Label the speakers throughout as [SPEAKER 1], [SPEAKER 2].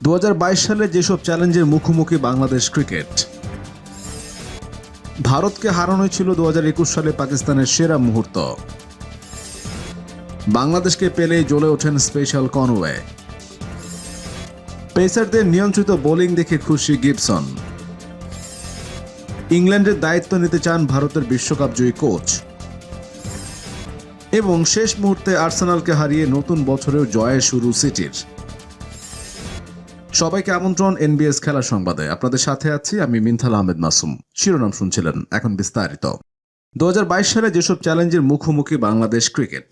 [SPEAKER 1] দু হাজার বাইশ সালে যেসব চ্যালেঞ্জের মুখোমুখি বাংলাদেশ ক্রিকেট, ভারতকে হারানোই ছিল দু হাজার একুশ সালে পাকিস্তানের সেরা মুহূর্ত। বাংলাদেশকে পেলেই জ্বলে ওঠেন স্পেশাল কনওয়ে। পেসারদের নিয়ন্ত্রিত বোলিং দেখে খুশি গিবসন। ইংল্যান্ডের দায়িত্ব নিতে চান ভারতের বিশ্বকাপ জয়ী কোচ। এবং শেষ মুহূর্তে আর্সেনালকে হারিয়ে নতুন বছরেও জয়ের শুরু সিটির। সবাইকে আমন্ত্রণ এনবিএস খেলা সংবাদে। আপনাদের সাথে আছি আমি মিনথাল আহমেদ মাসুম। শিরোনাম শুনছিলেন এখন বিস্তারিত। দু হাজার বাইশ সালে যেসব চ্যালেঞ্জের মুখোমুখি বাংলাদেশ ক্রিকেট,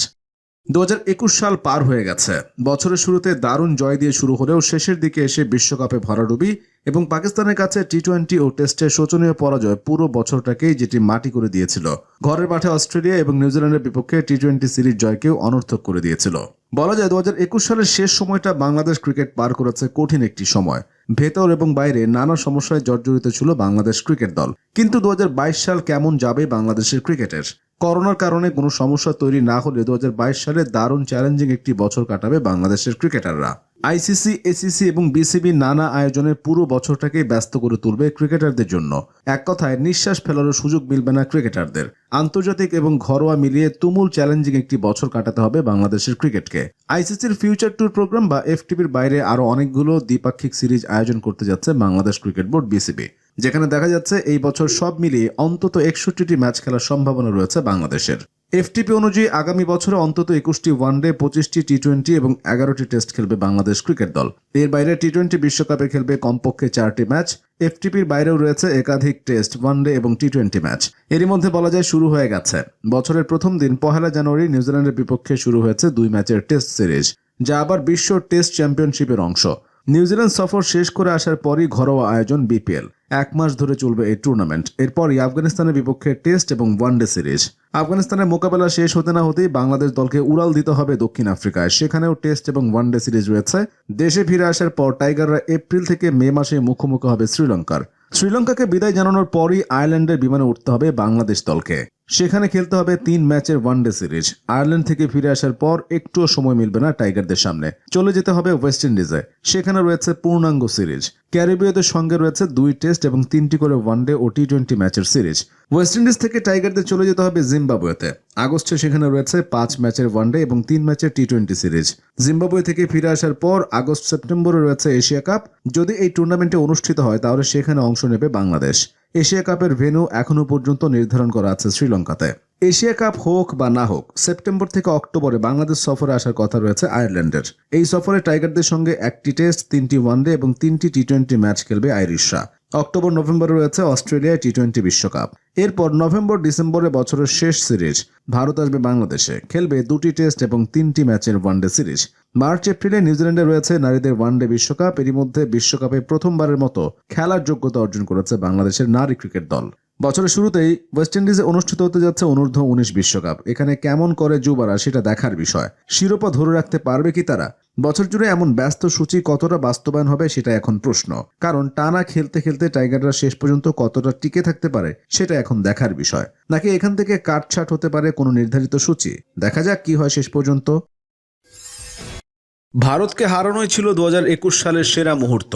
[SPEAKER 1] দুহাজার একুশ সাল পার হয়ে গেছে। বছরের শুরুতে দারুণ জয় দিয়ে শুরু হলেও শেষের দিকে এসে বিশ্বকাপে ভরাডুবি এবং পাকিস্তানের কাছে টি টোয়েন্টি ও টেস্টের শোচনীয় পরাজয় পুরো বছরটাকেই যেটি মাটি করে দিয়েছিল। ঘরের মাঠে অস্ট্রেলিয়া এবং নিউজিল্যান্ডের বিপক্ষে টি টোয়েন্টি সিরিজ জয়কেও অনর্থক করে দিয়েছিল। বলা যায় দু একুশ সালের শেষ সময়টা বাংলাদেশ ক্রিকেট পার করেছে কঠিন একটি সময়। ভেতর এবং বাইরে নানা সমস্যায় জর্জরিত ছিল বাংলাদেশ ক্রিকেট দল। কিন্তু দু হাজার বাইশ সাল কেমন যাবে বাংলাদেশের ক্রিকেটের? করোনার কারণে কোনো সমস্যা তৈরি না হলে দু হাজার বাইশ সালে দারুণ চ্যালেঞ্জিং একটি বছর কাটাবে বাংলাদেশের ক্রিকেটাররা। আইসিসি, এসিসি এবং বিসিবি নানা আয়োজনে পুরো বছরটাকে ব্যস্ত করে তুলবে ক্রিকেটারদের জন্য। এক কথায়, নিঃশ্বাস ফেলারও সুযোগ মিলবে না ক্রিকেটারদের। আন্তর্জাতিক এবং ঘরোয়া মিলিয়ে তুমুল চ্যালেঞ্জিং একটি বছর কাটাতে হবে বাংলাদেশের ক্রিকেটকে। আইসিসির ফিউচার ট্যুর প্রোগ্রাম বা এফটিপির বাইরে আরও অনেকগুলো দ্বিপাক্ষিক সিরিজ আয়োজন করতে যাচ্ছে বাংলাদেশ ক্রিকেট বোর্ড বিসিবি। যেখানে দেখা যাচ্ছে, এই বছর সব মিলিয়ে অন্তত একষট্টিটি ম্যাচ খেলার সম্ভাবনা রয়েছে বাংলাদেশের। এফটিপি অনুযায়ী আগামী বছরে অন্তত একুশটি ওয়ানডে, পঁচিশটি টি টোয়েন্টি এবং এগারোটি টেস্ট খেলবে বাংলাদেশ ক্রিকেট দল। এর বাইরে টি টোয়েন্টি বিশ্বকাপে খেলবে কমপক্ষে চারটি ম্যাচ। এফটিপির বাইরেও রয়েছে একাধিক টেস্ট, ওয়ানডে এবং টি টোয়েন্টি ম্যাচ। এরই মধ্যে বলা যায় শুরু হয়ে গেছে। বছরের প্রথম দিন, পহেলা জানুয়ারি, নিউজিল্যান্ডের বিপক্ষে শুরু হয়েছে দুই ম্যাচের টেস্ট সিরিজ, যা আবার বিশ্ব টেস্ট চ্যাম্পিয়নশিপের অংশ। নিউজিল্যান্ড সফর শেষ করে আসার পরই ঘরোয়া আয়োজন বিপিএল। এক মাস ধরে চলবে এই টুর্নামেন্ট এরপরই আফগানিস্তানের বিপক্ষে টেস্ট এবং ওয়ানডে সিরিজ আফগানিস্তানের মোকাবেলা শেষ হতে না হতেই বাংলাদেশ দলকে উড়াল দিতে হবে দক্ষিণ আফ্রিকায়। সেখানেও টেস্ট এবং ওয়ানডে সিরিজ রয়েছে। দেশে ফিরে আসার পর টাইগাররা এপ্রিল থেকে মে মাসে মুখোমুখি হবে শ্রীলঙ্কার। শ্রীলঙ্কাকে বিদায় জানানোর পরই আয়ারল্যান্ডের বিমানে উঠতে হবে বাংলাদেশ দলকে। সেখানে খেলতে হবে তিন ম্যাচের ওয়ানডে সিরিজ আয়ারল্যান্ড থেকে ফিরে আসার পর একটুও সময় মিলবে না টাইগারদের সামনে। চলে যেতে হবে ওয়েস্ট ইন্ডিজে। সেখানে রয়েছে পূর্ণাঙ্গ সিরিজ। ক্যারিবীয়দের সঙ্গে রয়েছে দুই টেস্ট এবং তিনটি করে ওয়ানডে ও টি টোয়েন্টি ম্যাচের সিরিজ। ওয়েস্ট ইন্ডিজ থেকে টাইগারদের চলে যেতে হবে জিম্বাবুয়েতে। আগস্টে সেখানে রয়েছে পাঁচ ম্যাচের ওয়ানডে এবং তিন ম্যাচের টি টোয়েন্টি সিরিজ। জিম্বাবুয়ে থেকে ফিরে আসার পর আগস্ট সেপ্টেম্বরে রয়েছে এশিয়া কাপ। যদি এই টুর্নামেন্টে অনুষ্ঠিত হয়, তাহলে সেখানে অংশ নেবে বাংলাদেশ। এশিয়া কাপের ভেন্যু এখনও পর্যন্ত নির্ধারণ করা আছে শ্রীলঙ্কাতে। এশিয়া কাপ হোক বা না হোক, সেপ্টেম্বর থেকে অক্টোবরে বাংলাদেশ সফরে আসার কথা রয়েছে আয়ারল্যান্ডের। এই সফরে টাইগারদের সঙ্গে একটি টেস্ট তিনটি ওয়ানডে এবং তিনটি টি টোয়েন্টি ম্যাচ খেলবে আইরিশরা। অক্টোবর, নভেম্বরে রয়েছে অস্ট্রেলিয়ায় টি টোয়েন্টি বিশ্বকাপ। এরপর নভেম্বর, ডিসেম্বরে বছরের শেষ সিরিজ। ভারত আসবে বাংলাদেশে। খেলবে দুটি টেস্ট এবং তিনটি ম্যাচের ওয়ানডে সিরিজ। মার্চ, এপ্রিলে নিউজিল্যান্ডে রয়েছে নারীদের ওয়ানডে বিশ্বকাপ। এরই মধ্যে বিশ্বকাপে প্রথমবারের মতো খেলার যোগ্যতা অর্জন করেছে বাংলাদেশের নারী ক্রিকেট দল। বছরের শুরুতেই ওয়েস্ট ইন্ডিজে অনুষ্ঠিত হতে যাচ্ছে অনূর্ধ্ব উনিশ বিশ্বকাপ। এখানে কেমন করে যুবারা সেটা দেখার বিষয়। শিরোপা ধরে রাখতে পারবে কি তারা? বছর জুড়ে এমন ব্যস্ত সূচি কতটা বাস্তবায়ন হবে সেটা এখন প্রশ্ন। কারণ টানা খেলতে খেলতে টাইগাররা শেষ পর্যন্ত কতটা টিকে থাকতে পারে সেটা এখন দেখার বিষয়। নাকি এখান থেকে কাটছাট হতে পারে কোনো নির্ধারিত সূচি? দেখা যাক কি হয় শেষ পর্যন্ত। ভারতকে হারানোই ছিল দু হাজার একুশ সালের সেরা মুহূর্ত।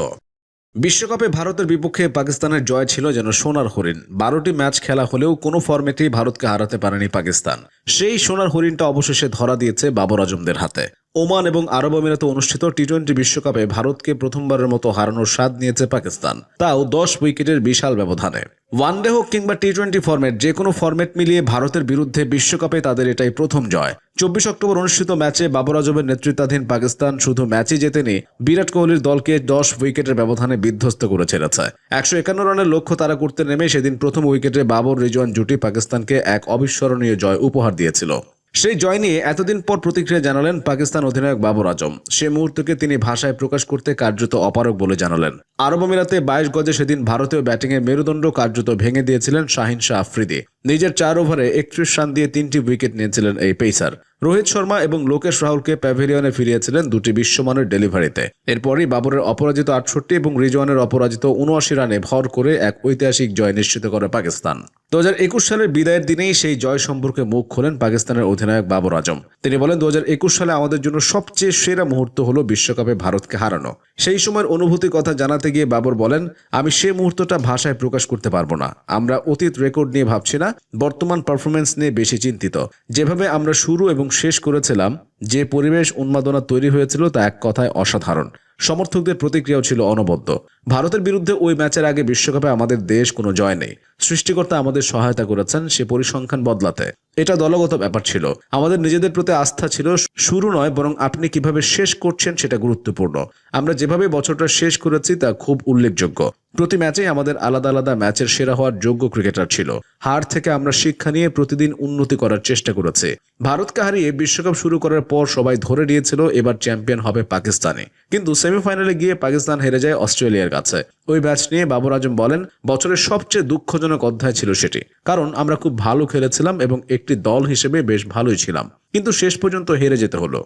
[SPEAKER 1] বিশ্বকাপে ভারতের বিপক্ষে পাকিস্তানের জয় ছিল যেন সোনার হরিণ। বারোটি ম্যাচ খেলা হলেও কোনো ফর্মেটেই ভারতকে হারাতে পারেনি পাকিস্তান। সেই সোনার হরিণটা অবশেষে ধরা দিয়েছে বাবর আজমদের হাতে। ওমান এবং আরব আমিরাতে অনুষ্ঠিত টি টোয়েন্টি বিশ্বকাপে ভারতকে প্রথমবারের মতো হারানোর স্বাদ নিয়েছে পাকিস্তান। তাও দশ উইকেটের বিশাল ব্যবধানে। ওয়ানডে হোক কিংবা টি টোয়েন্টি ফর্মেট যে কোনো ফর্মেট মিলিয়ে ভারতের বিরুদ্ধে বিশ্বকাপে তাদের এটাই প্রথম জয়। চব্বিশ অক্টোবর অনুষ্ঠিত ম্যাচে বাবর আজমের নেতৃত্বাধীন পাকিস্তান শুধু ম্যাচই জেতেনি বিরাট কোহলির দলকে দশ উইকেটের ব্যবধানে বিধ্বস্ত করে ছেড়েছে। একশো একান্ন রানের লক্ষ্য তারা করতে নেমে সেদিন প্রথম উইকেটে বাবর রিজওয়ান জুটি পাকিস্তানকে এক অবিস্মরণীয় জয় উপহার দিয়েছিল। সেই জয় নিয়ে এতদিন পর প্রতিক্রিয়া জানালেন পাকিস্তান অধিনায়ক বাবর আজম। সে মুহূর্তকে তিনি ভাষায় প্রকাশ করতে কার্যত অপারক বলে জানালেন। আরব আমিরাতে বাইশ গজে সেদিন ভারতীয় ব্যাটিংয়ের মেরুদণ্ড কার্যত ভেঙে দিয়েছিলেন শাহিন শাহ আফ্রিদি। নিজের চার ওভারে একত্রিশ রান দিয়ে তিনটি উইকেট নিয়েছিলেন এই পেসার। রোহিত শর্মা এবং লোকেশ রাহুলকে প্যাভিলিয়নে ফিরিয়েছিলেন দুটি বিশ্বমানের ডেলিভারিতে। এরপরই বাবরের অপরাজিত আটষট্টি এবং রিজওয়ানের অপরাজিত উনআশি রানে ভর করে এক ঐতিহাসিক জয় নিশ্চিত করে পাকিস্তান। দু হাজার একুশ সালের বিদায়ের দিনেই সেই জয় সম্পর্কে মুখ খোলেন পাকিস্তানের অধিনায়ক বাবর আজম। তিনি বলেন দু হাজার একুশ সালে আমাদের জন্য সবচেয়ে সেরা মুহূর্ত হলো বিশ্বকাপে ভারতকে হারানো। সেই সময়ের অনুভূতির কথা জানাতে গিয়ে বাবর বলেন, আমি সে মুহূর্তটা ভাষায় প্রকাশ করতে পারব না। আমরা অতীত রেকর্ড নিয়ে ভাবছি না, বর্তমান পারফরমেন্স নিয়ে বেশি চিন্তিত। যেভাবে আমরা শুরু এবং শেষ করেছিলাম, যে পরিবেশ উন্মাদনা তৈরি হয়েছিল তা এক কথায় অসাধারণ। সমর্থকদের প্রতিক্রিয়াও ছিল অনবদ্য। ভারতের বিরুদ্ধে ওই ম্যাচের আগে বিশ্বকাপে আমাদের দেশ কোনো জয় নেই। সৃষ্টিকর্তা আমাদের সহায়তা করেছেন, সে পরিসংখ্যান বদলাতে। এটা দলগত ব্যাপার ছিল। আমাদের নিজেদের প্রতি আস্থা ছিল, শুরু নয়, বরং আপনি কীভাবে শেষ করছেন সেটা গুরুত্বপূর্ণ। আমরা যেভাবে বছরটা শেষ করেছি তা খুব উল্লেখযোগ্য। প্রতি ম্যাচেই আমাদের আলাদা আলাদা ম্যাচের সেরা হওয়ার যোগ্য ক্রিকেটার ছিল। হার থেকে আমরা শিক্ষা নিয়ে প্রতিদিন উন্নতি করার চেষ্টা করেছে। ভারতকে হারিয়ে বিশ্বকাপ শুরু করার পর সবাই ধরে নিয়েছিল এবার চ্যাম্পিয়ন হবে পাকিস্তানে। কিন্তু সেমিফাইনালে গিয়ে পাকিস্তান হেরে যায় অস্ট্রেলিয়ার কাছে। ওই ম্যাচ নিয়ে বাবর আজম বলেন, বছরের সবচেয়ে দুঃখজনক অধ্যায় ছিল সেটি। কারণ আমরা খুব ভালো খেলেছিলাম এবং একটি দল হিসেবে বেশ ভালোই ছিলাম। কিন্তু শেষ পর্যন্ত হেরে যেতে হলো।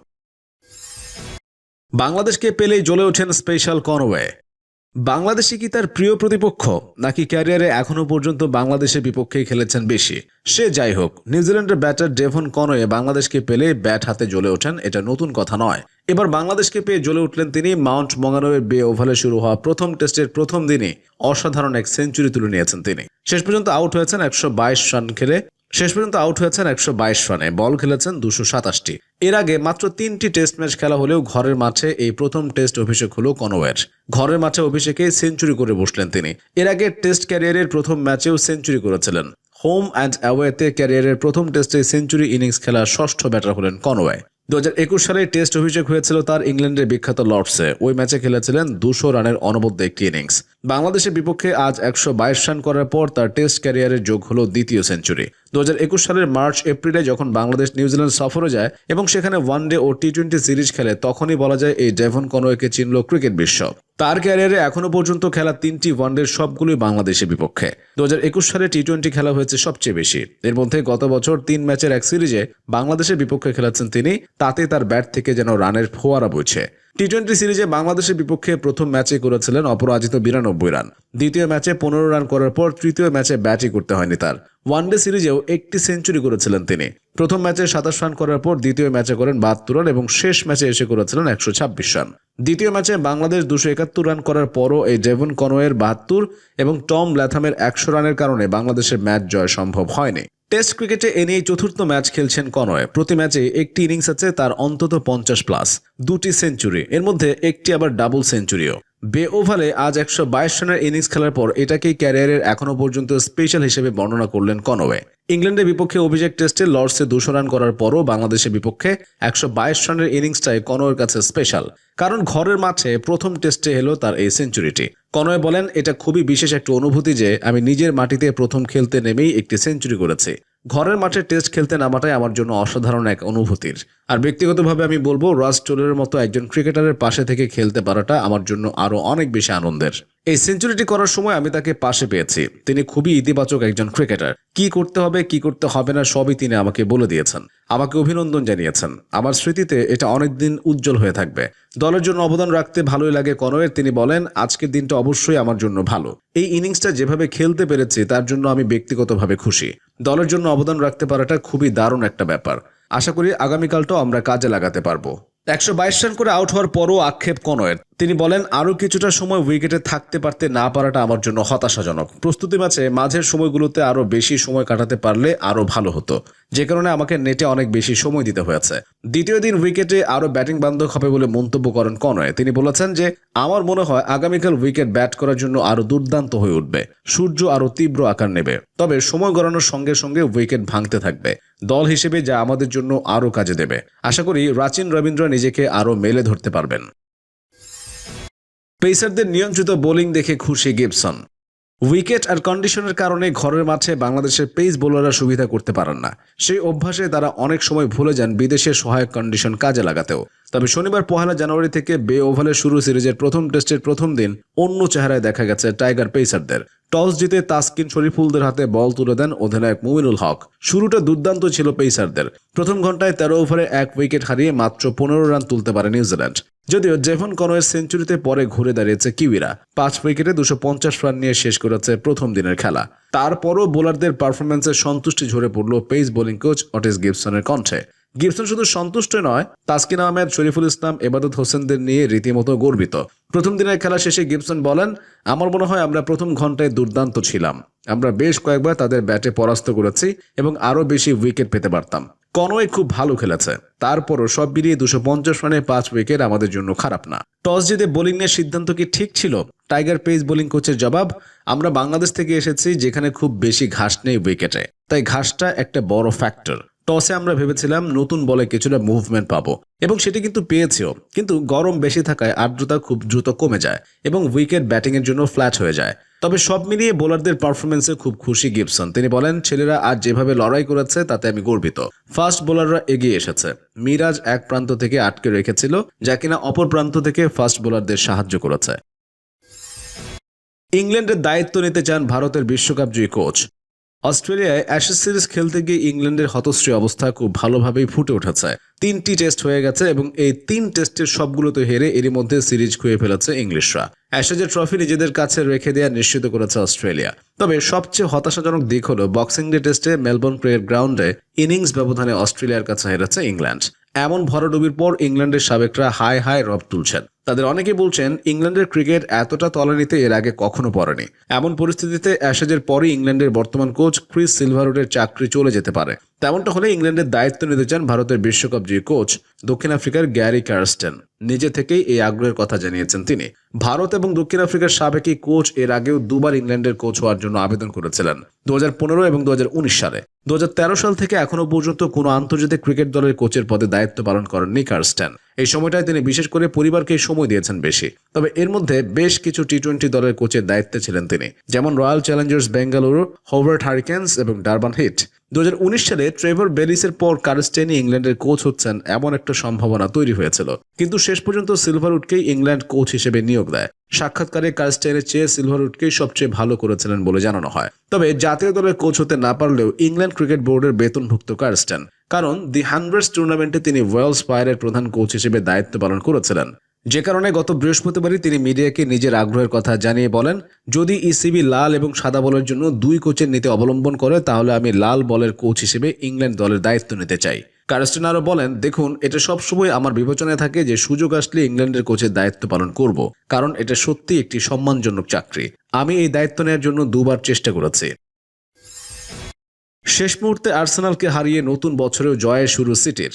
[SPEAKER 1] বাংলাদেশকে পেলেই জ্বলে ওঠেন স্পেশাল কনওয়ে। বাংলাদেশি কি তার প্রিয় প্রতিপক্ষ? নাকি ক্যারিয়ারে এখনও পর্যন্ত বাংলাদেশের বিপক্ষেই খেলেছেন বেশি? সে যাই হোক নিউজিল্যান্ডের ব্যাটার ডেভন কনওয়ে বাংলাদেশকে পেলে ব্যাট হাতে জ্বলে ওঠেন, এটা নতুন কথা নয়। এবার বাংলাদেশকে পেয়ে জ্বলে উঠলেন তিনি মাউন্ট মঙ্গানোয়ের বে ওভালে শুরু হওয়া প্রথম টেস্টের প্রথম দিনই অসাধারণ এক সেঞ্চুরি তুলে নিয়েছেন তিনি। শেষ পর্যন্ত আউট হয়েছেন একশো বাইশ রান খেলে। শেষ পর্যন্ত আউট হয়েছেন একশো বাইশ রানে। বল খেলেছেন দুশো সাতাশটি। এর আগে মাত্র তিনটি টেস্ট ম্যাচ খেলা হলেও ঘরের মাঠে এই প্রথম টেস্ট অভিষেক হলো কনওয়ের। ঘরের মাঠে অভিষেকে সেঞ্চুরি করে বসলেন তিনি। এর আগে টেস্ট ক্যারিয়ারের প্রথম ম্যাচেও সেঞ্চুরি করেছিলেন। হোম অ্যান্ড অ্যাওয়েতে ক্যারিয়ারের প্রথম টেস্টে সেঞ্চুরি ইনিংস খেলা ষষ্ঠ ব্যাটার হলেন কনওয়ে। দু হাজার একুশ সালে টেস্ট অভিষেক হয়েছিল তার ইংল্যান্ডের বিখ্যাত লর্ডসে। ওই ম্যাচে খেলেছিলেন দুশো রানের অনবদ্য একটি ইনিংস। বাংলাদেশের বিপক্ষে আজ একশো বাইশ রান করার পর তার টেস্ট ক্যারিয়ারের যোগ হলো দ্বিতীয় সেঞ্চুরি। দু হাজার একুশ সালের মার্চ, এপ্রিলে যখন বাংলাদেশ, নিউজিল্যান্ড সফরে যায় এবং সেখানে ওয়ানডে ও টি টোয়েন্টি সিরিজ খেলে, তখনই বলা যায় এই ডেভন কনওয়েকে চিনল ক্রিকেট বিশ্ব। তার ক্যারিয়ারে এখনও পর্যন্ত খেলা তিনটি ওয়ানডের সবগুলোই বাংলাদেশের বিপক্ষে। দু হাজার একুশ সালে টি টোয়েন্টি খেলা হয়েছে সবচেয়ে বেশি। এর মধ্যে গত বছর তিন ম্যাচের এক সিরিজে বাংলাদেশের বিপক্ষে খেলাচ্ছেন তিনি তাতে তার ব্যাট থেকে যেন রানের ফোয়ারা বইছে। টি টোয়েন্টি সিরিজে বাংলাদেশের বিপক্ষে প্রথম ম্যাচে করেছিলেন অপরাজিত বিরানব্বই রান। দ্বিতীয় ম্যাচে পনেরো রান করার পর তৃতীয় ম্যাচে ব্যাটই করতে হয়নি তার। ওয়ানডে সিরিজেও একটি সেঞ্চুরি করেছিলেন তিনি। প্রথম ম্যাচে সাতাশ রান করার পর দ্বিতীয় ম্যাচে করেন বাহাত্তর রান এবং শেষ ম্যাচে এসে করেছিলেন একশো ছাব্বিশ রান। দ্বিতীয় ম্যাচে বাংলাদেশ দুশো একাত্তর রান করার পরও এই ডেভন কনওয়ের বাহাত্তর এবং টম ল্যাথামের একশো রানের কারণে বাংলাদেশের ম্যাচ জয় সম্ভব হয়নি। টেস্ট ক্রিকেটে এ নিয়ে চতুর্থ ম্যাচ খেলছেন কনয়। প্রতি ম্যাচে একটি ইনিংস আছে তার অন্তত পঞ্চাশ প্লাস, দুটি সেঞ্চুরি। এর মধ্যে একটি আবার ডাবল সেঞ্চুরিও। বে ওভালে আজ একশো বাইশ রানের ইনিংস খেলার পর এটাকেই ক্যারিয়ারের এখনও পর্যন্ত স্পেশাল হিসেবে বর্ণনা করলেন কনওয়ে। ইংল্যান্ডের বিপক্ষে অভিষেক টেস্টে লর্ডসে দুশো রান করার পরও বাংলাদেশের বিপক্ষে একশো বাইশ রানের ইনিংসটাই কনওয়ের কাছে স্পেশাল। কারণ ঘরের মাঠে প্রথম টেস্টে এলো তার এই সেঞ্চুরিটি। কনওয়ে বলেন, এটা খুবই বিশেষ একটা অনুভূতি যে আমি নিজের মাটিতে প্রথম খেলতে নেমেই একটি সেঞ্চুরি করেছি। ঘরের মাঠে টেস্ট খেলতে নামাটাই আমার জন্য অসাধারণ এক অনুভূতির। আর ব্যক্তিগতভাবে আমি বলব, রাজ টোলের মতো একজন ক্রিকেটারের পাশে থেকে খেলতে পারাটা আমার জন্য আরও অনেক বেশি আনন্দের। এই সেঞ্চুরিটি করার সময় আমি তাকে পাশে পেয়েছি। তিনি খুবই ইতিবাচক একজন ক্রিকেটার। কি করতে হবে, কি করতে হবে না, সবই তিনি আমাকে বলে দিয়েছেন। আমাকে অভিনন্দন জানিয়েছেন। আমার স্মৃতিতে এটা অনেকদিন উজ্জ্বল হয়ে থাকবে। দলের জন্য অবদান রাখতে ভালোই লাগে কনওয়ের। তিনি বলেন, আজকের দিনটা অবশ্যই আমার জন্য ভালো। এই ইনিংসটা যেভাবে খেলতে পেরেছি, তার জন্য আমি ব্যক্তিগতভাবে খুশি। দলের জন্য অবদান রাখতে পারাটা খুবই দারুণ একটা ব্যাপার। আশা করি আগামীকালটাও আমরা কাজে লাগাতে পারব। একশো বাইশ রান করে আউট হওয়ার পরও আক্ষেপ কনয়ের। তিনি বলেন, আরও কিছুটা সময় উইকেটে থাকতে পারতে না পারাটা আমার জন্য হতাশাজনক। প্রস্তুতি ম্যাচে মাঝের সময়গুলোতে আরও বেশি সময় কাটাতে পারলে আরও ভালো হতো। যে কারণে আমাকে নেটে অনেক বেশি সময় দিতে হয়েছে। দ্বিতীয় দিন উইকেটে আরও ব্যাটিং বান্ধব হবে বলে মন্তব্য করেন কনয়। তিনি বলেছেন যে, আমার মনে হয় আগামীকাল উইকেট ব্যাট করার জন্য আরও দুর্দান্ত হয়ে উঠবে। সূর্য আরও তীব্র আকার নেবে। তবে সময় গড়ানোর সঙ্গে সঙ্গে উইকেট ভাঙতে থাকবে। দল হিসেবে যা আমাদের জন্য আরও কাজে দেবে। আশা করি রাচিন রবীন্দ্র নিজেকে আরও মেলে ধরতে পারবেন। পেসারদের নিয়ন্ত্রিত বোলিং দেখে খুশি গিবসন। উইকেট আর কন্ডিশনের কারণে ঘরের মাঠে বাংলাদেশের পেস বোলাররা সুবিধা করতে পারেন না। সেই অভ্যাসে তারা অনেক সময় ভুলে যান বিদেশের সহায়ক কন্ডিশন কাজে লাগাতেও। তবে শনিবার পহেলা জানুয়ারি থেকে বে ওভালে শুরু সিরিজের প্রথম টেস্টের প্রথম দিন অন্য চেহারায় দেখা গেছে টাইগার পেসারদের। টস জিতে তাসকিন শরীফুলদের হাতে বল তুলে দেন অধিনায়ক মুমিনুল হক। শুরুটা দুর্দান্ত ছিল পেসারদের। প্রথম ঘন্টায় তেরো ওভারে এক উইকেট হারিয়ে মাত্র পনেরো রান তুলতে পারে নিউজিল্যান্ড যদিও জেভন কনওয়ের সেঞ্চুরিতে পরে ঘুরে দাঁড়িয়েছে কিউইরা। পাঁচ উইকেটে দুশো পঞ্চাশ রান নিয়ে শেষ করেছে প্রথম দিনের খেলা। তারপরও বোলারদের পারফরমেন্সে সন্তুষ্টি ঝরে পড়ল পেস বোলিং কোচ অটিস গিবসনের কণ্ঠে। গিবসন শুধু সন্তুষ্ট নয়, তাসকিন আহমেদ, শরীফুল ইসলাম, এবাদত হোসেনদের নিয়ে রীতিমতো গর্বিত। প্রথম দিনের খেলা শেষে গিবসন বলেন, আমার মনে হয় আমরা প্রথম ঘন্টায় দুর্দান্ত ছিলাম। আমরা বেশ কয়েকবার তাদের ব্যাটে পরাস্ত করেছি এবং আরও বেশি উইকেট পেতে পারতাম। কনওয়ে খুব ভালো খেলেছে। তারপরও সব মিলিয়ে দুশো পঞ্চাশ রানে পাঁচ উইকেট আমাদের জন্য খারাপ না। টস জিতে বোলিং নিয়ে সিদ্ধান্ত কি ঠিক ছিল? টাইগার পেস বোলিং কোচের জবাব, আমরা বাংলাদেশ থেকে এসেছি যেখানে খুব বেশি ঘাস নেই উইকেটে। তাই ঘাসটা একটা বড় ফ্যাক্টর। টসে আমরা ভেবেছিলাম নতুন বলে কিছুটা মুভমেন্ট পাবো। এবং সেটি কিন্তু পেয়েছেও। কিন্তু গরম বেশি থাকায় আর্দ্রতা খুব দ্রুত কমে যায় এবং উইকেট ব্যাটিংয়ের জন্য ফ্ল্যাট হয়ে যায়। তবে সব মিলিয়ে বোলারদের পারফরমেন্সে খুব খুশি গিবসন তিনি বলেন, ছেলেরা আজ যেভাবে লড়াই করেছে, তাতে আমি গর্বিত। ফাস্ট বোলাররা এগিয়ে এসেছে। মিরাজ এক প্রান্ত থেকে আটকে রেখেছিল, যা কিনা অপর প্রান্ত থেকে ফাস্ট বোলারদের সাহায্য করেছে। ইংল্যান্ডের দায়িত্ব নিতে চান ভারতের বিশ্বকাপ জয়ী কোচ অস্ট্রেলিয়ায় অ্যাশেজ সিরিজ খেলতে গিয়ে ইংল্যান্ডের হতশ্রী অবস্থা খুব ভালোভাবেই ফুটে উঠেছে। তিনটি টেস্ট হয়ে গেছে এবং এই তিন টেস্টের সবগুলোতে হেরে এরই মধ্যে সিরিজ খুঁয়ে ফেলেছে ইংলিশরা। অ্যাশেজের ট্রফি নিজেদের কাছে রেখে দেওয়া নিশ্চিত করেছে অস্ট্রেলিয়া। তবে সবচেয়ে হতাশাজনক দিক হল বক্সিং ডে টেস্টে মেলবোর্ন প্রেয়ার গ্রাউন্ডে ইনিংস ব্যবধানে অস্ট্রেলিয়ার কাছে হেরেছে ইংল্যান্ড। এমন ভরাডুবির পর ইংল্যান্ডের সাবেকরা হাই হাই রব তুলছেন। তাদের অনেকে বলছেন, ইংল্যান্ডের ক্রিকেট এতটা তলানিতে এর আগে কখনো পড়েনি। এমন পরিস্থিতিতে অ্যাশেজের পরই ইংল্যান্ডের বর্তমান কোচ ক্রিস সিলভারউডের চাকরি চলে যেতে পারে। তেমনটা হলে ইংল্যান্ডের দায়িত্ব নিতে চান ভারতের বিশ্বকাপ জয়ী কোচ দক্ষিণ আফ্রিকার গ্যারি কার্স্টেন নিজে থেকেই এই আগ্রহের কথা জানিয়েছেন তিনি। ভারত এবং দক্ষিণ আফ্রিকার সাবেক এই কোচ এর আগেও দুবার ইংল্যান্ডের কোচ হওয়ার জন্য আবেদন করেছিলেন, দু হাজার পনেরো এবং দু হাজার উনিশ সালে। দু হাজার তেরো সাল থেকে এখনও পর্যন্ত কোনো আন্তর্জাতিক ক্রিকেট দলের কোচের পদে দায়িত্ব পালন করেননি কার্স্টেন। এই সময়টায় তিনি বিশেষ করে পরিবারকে সময় দিয়েছেন বেশি। তবে এর মধ্যে বেশ কিছু টি টোয়েন্টি দলের কোচের দায়িত্বে ছিলেন তিনি, যেমন Royal Challengers Bengaluru Hobart Hurricanes এবং ডারবান হিট দু হাজার উনিশ সালে ট্রেভর বেলিসের পর কার্স্টেনই ইংল্যান্ডের কোচ হচ্ছেন এমন একটা সম্ভাবনা তৈরি হয়েছিল। কিন্তু শেষ পর্যন্ত সিলভারউডকেই ইংল্যান্ড কোচ হিসেবে নিয়োগ দেয়। সাক্ষাৎকারে কার্স্টেনের চেয়ে সিলভারউডকেই সবচেয়ে ভালো করেছিলেন বলে জানানো হয়। তবে জাতীয় দলের কোচ হতে না পারলেও ইংল্যান্ড ক্রিকেট বোর্ডের বেতনভুক্ত কার্স্টেন কারণ দি হান্ড্রেডস টুর্নামেন্টে তিনি ওয়েলস ফায়ারের প্রধান কোচ হিসেবে দায়িত্ব পালন করেছিলেন। যে কারণে গত বৃহস্পতিবারই তিনি মিডিয়াকে নিজের আগ্রহের কথা জানিয়ে বলেন, যদি ইসিবি লাল এবং সাদা বলের জন্য দুই কোচের নীতি অবলম্বন করে, তাহলে আমি লাল বলের কোচ হিসেবে ইংল্যান্ড দলের দায়িত্ব নিতে চাই। কারেস্টন আরও বলেন, দেখুন, এটা সবসময় আমার বিবেচনায় থাকে যে সুযোগ আসলে ইংল্যান্ডের কোচের দায়িত্ব পালন করব, কারণ এটা সত্যি একটি সম্মানজনক চাকরি। আমি এই দায়িত্ব নেওয়ার জন্য দুবার চেষ্টা করেছি। শেষ মুহূর্তে আর্সেনালকে হারিয়ে নতুন বছরেও জয়ের শুরু সিটির।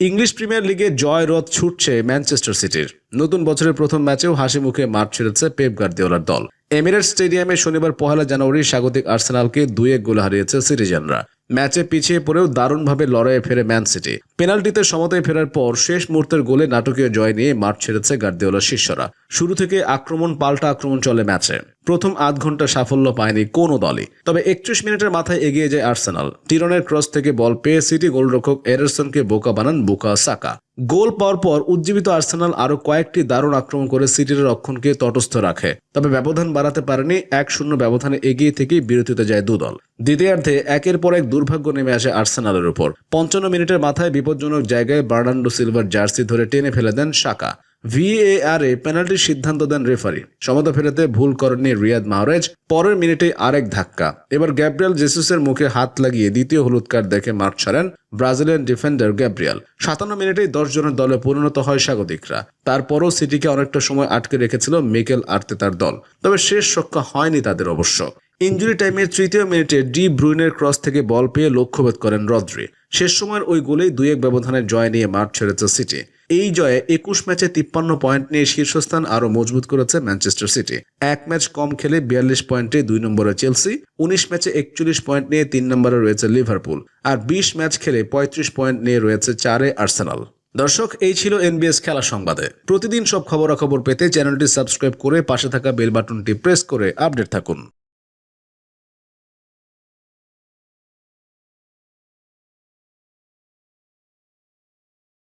[SPEAKER 1] ইংলিশ প্রিমিয়ার লিগে জয় রথ ছুটছে ম্যানচেস্টার সিটির। নতুন বছরের প্রথম ম্যাচেও হাসি মুখে মাঠ ছেড়েছে পেপ গার্দিওলার দল। এমিরেটস স্টেডিয়ামে শনিবার পহেলা জানুয়ারি স্বাগতিক আর্সেনালকে এক গোল হারিয়েছে সিটিজেনরা। ম্যাচে পিছিয়ে পড়েও দারুণভাবে লড়াইয়ে ফেরে ম্যান সিটি। পেনাল্টিতে সমতায় ফেরার পর শেষ মুহূর্তের গোলে নাটকীয় জয় নিয়ে মাঠ ছেড়েছে গার্দিওলার শিষ্যরা। শুরু থেকে আক্রমণ, পাল্টা আক্রমণ চলে ম্যাচে। প্রথম আধ ঘণ্টা সাফল্য পায়নি কোনো দলই। তবে একত্রিশ মিনিটের মাথায় এগিয়ে যায় আর্সেনাল। টিরনের ক্রস থেকে বল পেয়ে সিটি গোলরক্ষক এরসনকে বোকা বানান বুকা সাকা। গোল পাওয়ার পর উজ্জীবিত আর্সেনাল আরও কয়েকটি দারুণ আক্রমণ করে সিটির রক্ষণকে তটস্থ রাখে। তবে ব্যবধান বাড়াতে পারেনি এক শূন্য ব্যবধানে এগিয়ে থেকেই বিরতিতে যায় দুদল দ্বিতীয়ার্ধে একের পর এক দুর্ভাগ্য নেমে আসে আর্সেনালের উপর। পঞ্চান্ন মিনিটের মাথায় বিপজ্জনক জায়গায় বার্নান্ডো সিলভার জার্সি ধরে টেনে ফেলে দেন শাকা ভিএআর এ পেনাল্টির সিদ্ধান্ত দেন রেফারি সমতা ফেরাতে ভুল করেননি রিয়াদ মাহরেজ। পরের মিনিটে আরেক ধাক্কা। এবার গ্যাব্রিয়াল জেসুসের মুখে হাত লাগিয়ে দ্বিতীয় হলুদ কার্ড দেখে মাঠ ছাড়েন ব্রাজিলিয়ান ডিফেন্ডার গ্যাব্রিয়াল। সাতান্ন মিনিটেই দশ জনের দলে পরিণত হয় স্বাগতিকরা। তারপরও সিটিকে অনেকটা সময় আটকে রেখেছিল মিকেল আর্তেতার দল। তবে শেষ রক্ষা হয়নি তাদের অবশ্য। ইঞ্জুরি টাইমের তৃতীয় মিনিটে ডি ব্রুইনের ক্রস থেকে বল পেয়ে লক্ষ্যভেদ করেন রদ্রি। শেষ সময়ের ওই গোলেই দুই এক ব্যবধানে জয় নিয়ে মাঠ ছেড়েছে সিটি। এই জয়ে একুশ ম্যাচে তিপ্পান্ন পয়েন্ট নিয়ে শীর্ষস্থান আরও মজবুত করেছে ম্যানচেস্টার সিটি। এক ম্যাচ কম খেলে বিয়াল্লিশ পয়েন্টে দুই নম্বরে চেলসি, উনিশ ম্যাচে একচল্লিশ পয়েন্ট নিয়ে তিন নম্বরে রয়েছে লিভারপুল, আর বিশ ম্যাচ খেলে পঁয়ত্রিশ পয়েন্ট নিয়ে রয়েছে চারে আর্সেনাল। দর্শক, এই ছিল এনবিএস খেলা সংবাদে। প্রতিদিন সব খবরাখবর পেতে চ্যানেলটি সাবস্ক্রাইব করে পাশে থাকা বেল বাটনটি প্রেস করে আপডেট থাকুন।